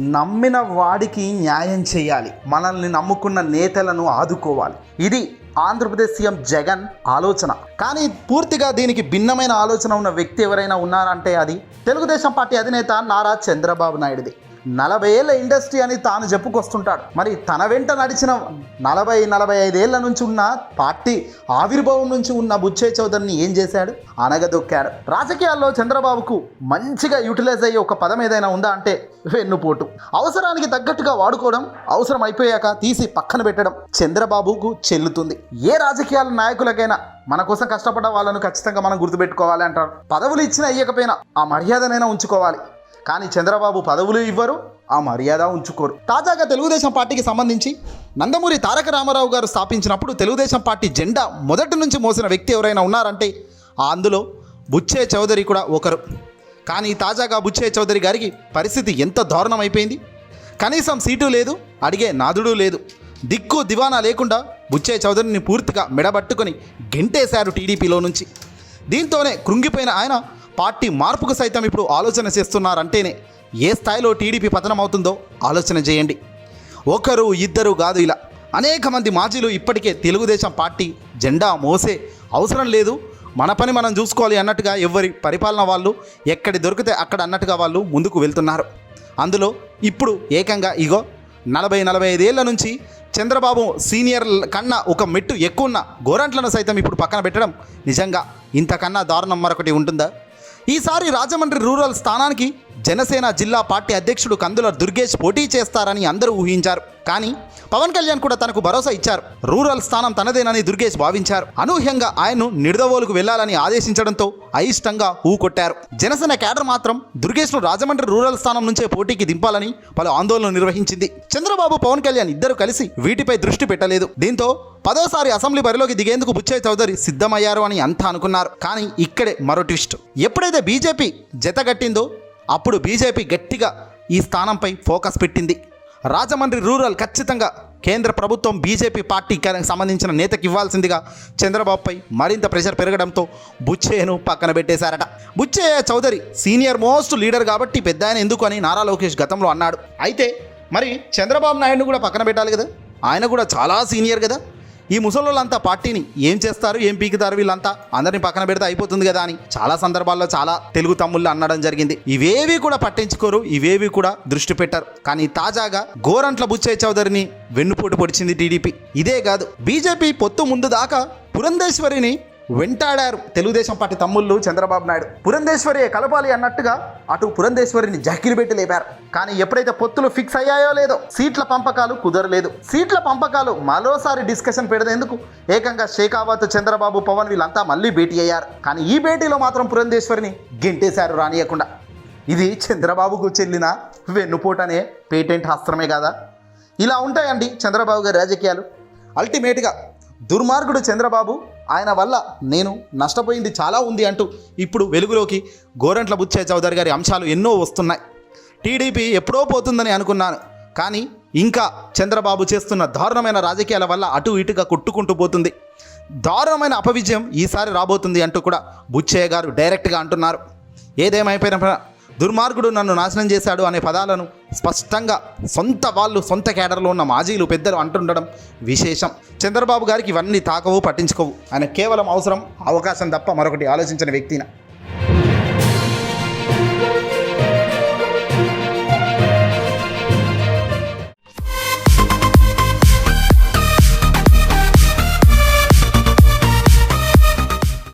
నమ్మిన వాడికి న్యాయం చేయాలి. మనల్ని నమ్ముకున్న నేతలను ఆదుకోవాలి. ఇది ఆంధ్రప్రదేశ్ సీఎం జగన్ ఆలోచన. కానీ పూర్తిగా దీనికి భిన్నమైన ఆలోచన ఉన్న వ్యక్తి ఎవరైనా ఉన్నారంటే అది తెలుగుదేశం పార్టీ అధినేత నారా చంద్రబాబు నాయుడుది. నలభై ఏళ్ళ ఇండస్ట్రీ అని తాను చెప్పుకొస్తుంటాడు. మరి తన వెంట నడిచిన నలభై నలభై ఐదేళ్ళ నుంచి ఉన్న పార్టీ ఆవిర్భావం నుంచి ఉన్న బుచ్చే చౌదరిని ఏం చేశాడు? అనగదొక్కాడు. రాజకీయాల్లో చంద్రబాబుకు మంచిగా యూటిలైజ్ అయ్యే ఒక పదం ఏదైనా ఉందా అంటే వెన్నుపోటు. అవసరానికి తగ్గట్టుగా వాడుకోవడం అవసరం అయిపోయాక తీసి పక్కన పెట్టడం చంద్రబాబుకు చెల్లుతుంది. ఏ రాజకీయాల నాయకులకైనా మన కోసం కష్టపడ్డ వాళ్ళను ఖచ్చితంగా మనం గుర్తుపెట్టుకోవాలి అంటారు. పదవులు ఇచ్చినా అయ్యకపోయినా ఆ మర్యాదనైనా ఉంచుకోవాలి. కానీ చంద్రబాబు పదవులు ఇవ్వరు ఆ మర్యాద ఉంచుకోరు. తాజాగా తెలుగుదేశం పార్టీకి సంబంధించి నందమూరి తారక రామారావు గారు స్థాపించినప్పుడు తెలుగుదేశం పార్టీ జెండా మొదటి నుంచి మోసిన వ్యక్తి ఎవరైనా ఉన్నారంటే అందులో బుచ్చే చౌదరి కూడా ఒకరు. కానీ తాజాగా బుచ్చే చౌదరి గారికి పరిస్థితి ఎంత దారుణం అయిపోయింది? కనీసం సీటు లేదు అడిగే నాదుడు లేదు. దిక్కు దివానా లేకుండా బుచ్చే చౌదరిని పూర్తిగా మెడబట్టుకొని గెంటేశారు టీడీపీలో నుంచి. దీంతోనే కృంగిపోయిన ఆయన పార్టీ మార్పుకు సైతం ఇప్పుడు ఆలోచన చేస్తున్నారంటేనే ఏ స్థాయిలో టీడీపీ పతనం అవుతుందో ఆలోచన చేయండి. ఒకరు ఇద్దరు కాదు ఇలా. అనేక మంది మాజీలు ఇప్పటికే తెలుగుదేశం పార్టీ జెండా మోసే అవసరం లేదు. మన పని మనం చూసుకోవాలి అన్నట్టుగా ఎవరి పరిపాలన వాళ్ళు ఎక్కడి దొరికితే అక్కడ అన్నట్టుగా వాళ్ళు ముందుకు వెళ్తున్నారు. అందులో ఇప్పుడు ఏకంగా ఇగో నలభై నలభై ఐదేళ్ళ నుంచి చంద్రబాబు సీనియర్ కన్నా ఒక మెట్టు ఎక్కువ ఉన్న గోరంట్లను సైతం ఇప్పుడు పక్కన పెట్టడం నిజంగా ఇంతకన్నా దారుణం మరొకటి ఉంటుందా? ఈసారి రాజమండ్రి రూరల్ స్థానానికి జనసేన జిల్లా పార్టీ అధ్యక్షుడు కందుల దుర్గేష్ పోటీ చేస్తారని అందరూ ఊహించారు. కానీ పవన్ కళ్యాణ్ కూడా తనకు భరోసా ఇచ్చారు. రూరల్ స్థానం తనదేనని దుర్గేష్ భావించారు. అనూహ్యంగా ఆయన్ను నిడదవోలుకు వెళ్ళాలని ఆదేశించడంతో అయిష్టంగా ఊ కొట్టారు. జనసేన కేడర్ మాత్రం దుర్గేష్ను రాజమండ్రి రూరల్ స్థానం నుంచే పోటీకి దింపాలని పలు ఆందోళనలు నిర్వహించింది. చంద్రబాబు పవన్ కళ్యాణ్ ఇద్దరు కలిసి వీటిపై దృష్టి పెట్టలేదు. దీంతో పదోసారి అసెంబ్లీ బరిలోకి దిగేందుకు బుచ్చయ్య చౌదరి సిద్ధమయ్యారు అని అంతా అనుకున్నారు. కానీ ఇక్కడే మరో ట్విస్ట్. ఎప్పుడైతే బీజేపీ జతగట్టిందో అప్పుడు బీజేపీ గట్టిగా ఈ స్థానంపై ఫోకస్ పెట్టింది. రాజమండ్రి రూరల్ ఖచ్చితంగా కేంద్ర ప్రభుత్వం బీజేపీ పార్టీకి సంబంధించిన నేతకి ఇవ్వాల్సిందిగా చంద్రబాబుపై మరింత ప్రెషర్ పెరగడంతో బుచ్చేను పక్కన పెట్టేశారట. Buchaiah Chowdary senior most leader కాబట్టి పెద్ద ఆయన ఎందుకు అని నారా లోకేష్ గతంలో అన్నాడు. అయితే మరి చంద్రబాబు నాయుడుని కూడా పక్కన పెట్టాలి కదా? ఆయన కూడా చాలా సీనియర్ కదా? ఈ ముసలోళ్ళంతా పార్టీని ఏం చేస్తారు? ఏం పీకుతారు వీళ్ళంతా? అందరిని పక్కన పెడితే అయిపోతుంది కదా అని. చాలా సందర్భాల్లో చాలా తెలుగు తమ్ముళ్ళు అనడం జరిగింది. ఇవేవి కూడా పట్టించుకోరు ఇవేవి కూడా దృష్టి పెట్టారు. కానీ తాజాగా గోరంట్ల బుచ్చయ్య చౌదరిని వెన్నుపోటు పొడిచింది టీడీపీ. ఇదే కాదు బీజేపీ పొత్తు ముందు దాకా పురంధేశ్వరిని వెంటాడారు తెలుగుదేశం పార్టీ తమ్ముళ్ళు చంద్రబాబు నాయుడు. పురంధేశ్వరి కలపాలి అన్నట్టుగా అటు పురంధేశ్వరిని జక్కిలు పెట్టి లేపారు. కానీ ఎప్పుడైతే పొత్తులు ఫిక్స్ అయ్యాయో లేదో సీట్ల పంపకాలు కుదరలేదు. సీట్ల పంపకాలు మరోసారి డిస్కషన్ పెడదేందుకు ఏకంగా షేకావత్ చంద్రబాబు పవన్ వీళ్ళంతా మళ్ళీ భేటీ అయ్యారు. కానీ ఈ భేటీలో మాత్రం పురంధేశ్వరిని గెంటేశారు రానియకుండా. ఇది చంద్రబాబుకు చెల్లిన వెన్నుపోటనే పేటెంట్ హస్త్రమే కదా? ఇలా ఉంటాయండి చంద్రబాబు గారి రాజకీయాలు. అల్టిమేట్గా దుర్మార్గుడు చంద్రబాబు ఆయన వల్ల నేను నష్టపోయింది చాలా ఉంది అంటూ ఇప్పుడు వెలుగులోకి గోరంట్ల బుచ్చయ్య చౌదరి గారి అంశాలు ఎన్నో వస్తున్నాయి. టీడీపీ ఎప్పుడో పోతుందని అనుకున్నాను. కానీ ఇంకా చంద్రబాబు చేస్తున్న దారుణమైన రాజకీయాల వల్ల అటు ఇటుగా కొట్టుకుంటూ పోతుంది. దారుణమైన అపవిజయం ఈసారి రాబోతుంది అంటూ కూడా బుచ్చయ్య గారు డైరెక్ట్గా అంటున్నారు. ఏదేమైపోయిన దుర్మార్గుడు నన్ను నాశనం చేశాడు అనే పదాలను స్పష్టంగా సొంత వాళ్ళు సొంత కేడర్లో ఉన్న మాజీలు పెద్దలు అంటుండడం విశేషం. చంద్రబాబు గారికి ఇవన్నీ తాకవు పట్టించుకోవు. ఆయన కేవలం అవసరం అవకాశం తప్ప మరొకటి ఆలోచించిన వ్యక్తిన.